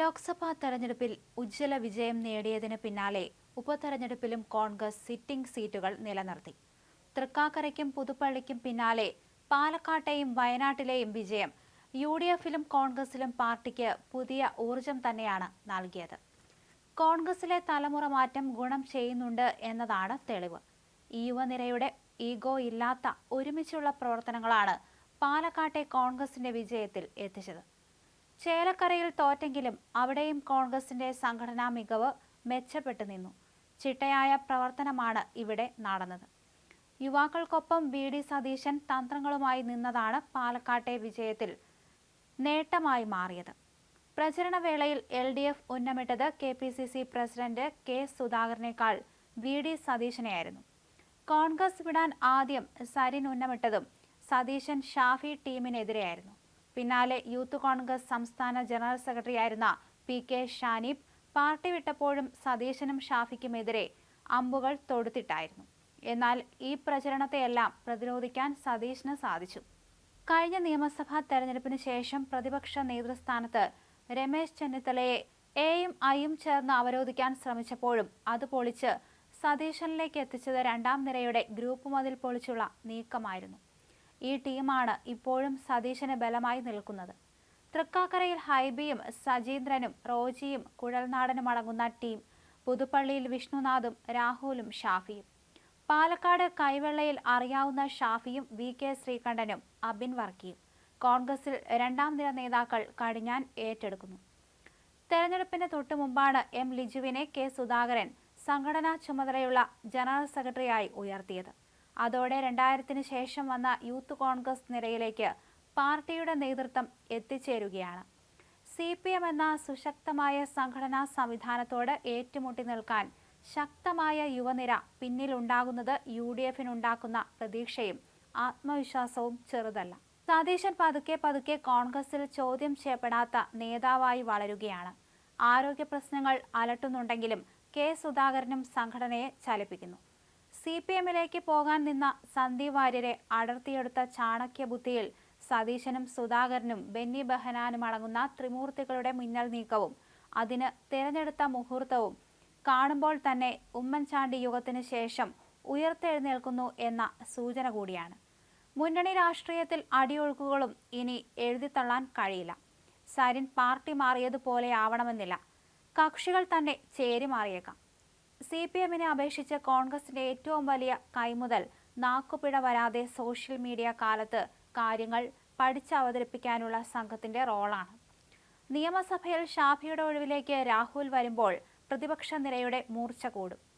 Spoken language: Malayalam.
ലോക്സഭാ തെരഞ്ഞെടുപ്പിൽ ഉജ്ജ്വല വിജയം നേടിയതിന് പിന്നാലെ ഉപതെരഞ്ഞെടുപ്പിലും കോൺഗ്രസ് സിറ്റിംഗ് സീറ്റുകൾ നിലനിർത്തി. തൃക്കാക്കരയ്ക്കും പുതുപ്പള്ളിക്കും പിന്നാലെ പാലക്കാട്ടെയും വയനാട്ടിലെയും വിജയം. യു ഡി എഫിലും കോൺഗ്രസിലും പാർട്ടിക്ക് പുതിയ ഊർജം തന്നെയാണ് നൽകിയത്. കോൺഗ്രസിലെ തലമുറ മാറ്റം ഗുണം ചെയ്യുന്നുണ്ട് എന്നതാണ് തെളിവ്. ഈ യുവനിരയുടെ ഈഗോ ഇല്ലാത്ത ഒരുമിച്ചുള്ള പ്രവർത്തനങ്ങളാണ് പാലക്കാട്ടെ കോൺഗ്രസിന്റെ വിജയത്തിൽ എത്തിച്ചത്. ചേലക്കരയിൽ തോറ്റെങ്കിലും അവിടെയും കോൺഗ്രസിന്റെ സംഘടനാ മികവ് മെച്ചപ്പെട്ടു നിന്നു. ചിട്ടയായ പ്രവർത്തനമാണ് ഇവിടെ നടന്നത്. യുവാക്കൾക്കൊപ്പം വി. ഡി. സതീശൻ തന്ത്രങ്ങളുമായി നിന്നതാണ് പാലക്കാട്ടെ വിജയത്തിൽ നേട്ടമായി മാറിയത്. പ്രചരണവേളയിൽ L. D. F ഉന്നമിട്ടത് K. P. C. C president K. സുധാകരനേക്കാൾ V. D. സതീശനെയായിരുന്നു. കോൺഗ്രസ് വിടാൻ ആദ്യം സരിൻ ഉന്നമിട്ടതും സതീശൻ ഷാഫി ടീമിനെതിരെയായിരുന്നു. പിന്നാലെ യൂത്ത് കോൺഗ്രസ് സംസ്ഥാന ജനറൽ സെക്രട്ടറിയായിരുന്ന പി കെ ഷാനിബ് പാർട്ടി വിട്ടപ്പോഴും സതീശനും ഷാഫിക്കുമെതിരെ അമ്പുകൾ തൊടുത്തിട്ടായിരുന്നു. എന്നാൽ ഈ പ്രചരണത്തെയെല്ലാം പ്രതിരോധിക്കാൻ സതീശന് സാധിച്ചു. കഴിഞ്ഞ നിയമസഭാ തെരഞ്ഞെടുപ്പിന് ശേഷം പ്രതിപക്ഷ നേതൃസ്ഥാനത്ത് രമേശ് ചെന്നിത്തലയെ എയും ഐയും ചേർന്ന് അവരോധിക്കാൻ ശ്രമിച്ചപ്പോഴും അത് പൊളിച്ച് സതീശനിലേക്ക് എത്തിച്ചത് രണ്ടാം നിരയുടെ ഗ്രൂപ്പ് മതിൽ പൊളിച്ചുള്ള നീക്കമായിരുന്നു. ഈ ടീമാണ് ഇപ്പോഴും സതീശന് ബലമായി നിൽക്കുന്നത്. തൃക്കാക്കരയിൽ ഹൈബിയും സജീന്ദ്രനും റോജിയും കുഴൽനാടനും അടങ്ങുന്ന ടീം പുതുപ്പള്ളിയിൽ വിഷ്ണുനാഥും രാഹുലും ഷാഫിയും. പാലക്കാട് കൈവെള്ളയിൽ അറിയാവുന്ന ഷാഫിയും വി കെ ശ്രീകണ്ഠനും അബിൻ വർക്കിയും. കോൺഗ്രസിൽ രണ്ടാം നിര നേതാക്കൾ കടിഞ്ഞാൻ ഏറ്റെടുക്കുന്നു. തെരഞ്ഞെടുപ്പിന് തൊട്ടു മുമ്പാണ് എം ലിജുവിനെ കെ സുധാകരൻ സംഘടനാ ചുമതലയുള്ള ജനറൽ സെക്രട്ടറിയായി ഉയർത്തിയത്. അതോടെ രണ്ടായിരത്തിന് ശേഷം വന്ന യൂത്ത് കോൺഗ്രസ് നിരയിലേക്ക് പാർട്ടിയുടെ നേതൃത്വം എത്തിച്ചേരുകയാണ്. സി പി എം എന്ന സുശക്തമായ സംഘടനാ സംവിധാനത്തോട് ഏറ്റുമുട്ടി നിൽക്കാൻ ശക്തമായ യുവനിര പിന്നിലുണ്ടാകുന്നത് യു ഡി എഫിനുണ്ടാക്കുന്ന പ്രതീക്ഷയും ആത്മവിശ്വാസവും ചെറുതല്ല. സതീശൻ പതുക്കെ പതുക്കെ കോൺഗ്രസിൽ ചോദ്യം ചെയ്യപ്പെടാത്ത നേതാവായി വളരുകയാണ്. ആരോഗ്യ പ്രശ്നങ്ങൾ അലട്ടുന്നുണ്ടെങ്കിലും കെ സുധാകരനും സംഘടനയെ ചലിപ്പിക്കുന്നു. സി പി എമ്മിലേക്ക് പോകാൻ നിന്ന സന്ദീപ് വാര്യരെ അടർത്തിയെടുത്ത ചാണക്യ ബുദ്ധിയിൽ സതീശനും സുധാകരനും ബെന്നി ബെഹനാനും അടങ്ങുന്ന ത്രിമൂർത്തികളുടെ മിന്നൽ നീക്കവും അതിന് തിരഞ്ഞെടുത്ത മുഹൂർത്തവും കാണുമ്പോൾ തന്നെ ഉമ്മൻചാണ്ടി യുഗത്തിന് ശേഷം ഉയർത്തെഴുന്നേൽക്കുന്നു എന്ന സൂചന കൂടിയാണ്. മുന്നണി രാഷ്ട്രീയത്തിൽ അടിയൊഴുക്കുകളും ഇനി എഴുതിത്തള്ളാൻ കഴിയില്ല. സരിൻ പാർട്ടി മാറിയതുപോലെ ആവണമെന്നില്ല. കക്ഷികൾ തന്നെ ചേരി മാറിയേക്കാം സി പി എമ്മിനെ അപേക്ഷിച്ച് കോൺഗ്രസിന്റെ ഏറ്റവും വലിയ കൈമുതൽ നാക്കുപിഴ വരാതെ സോഷ്യൽ മീഡിയ കാലത്ത് കാര്യങ്ങൾ പഠിച്ചവതരിപ്പിക്കാനുള്ള സംഘത്തിന്റെ റോളാണ്. നിയമസഭയിൽ ഷാഫിയുടെ ഒഴിവിലേക്ക് രാഹുൽ വരുമ്പോൾ പ്രതിപക്ഷ നിരയുടെ മൂർച്ച കൂടും.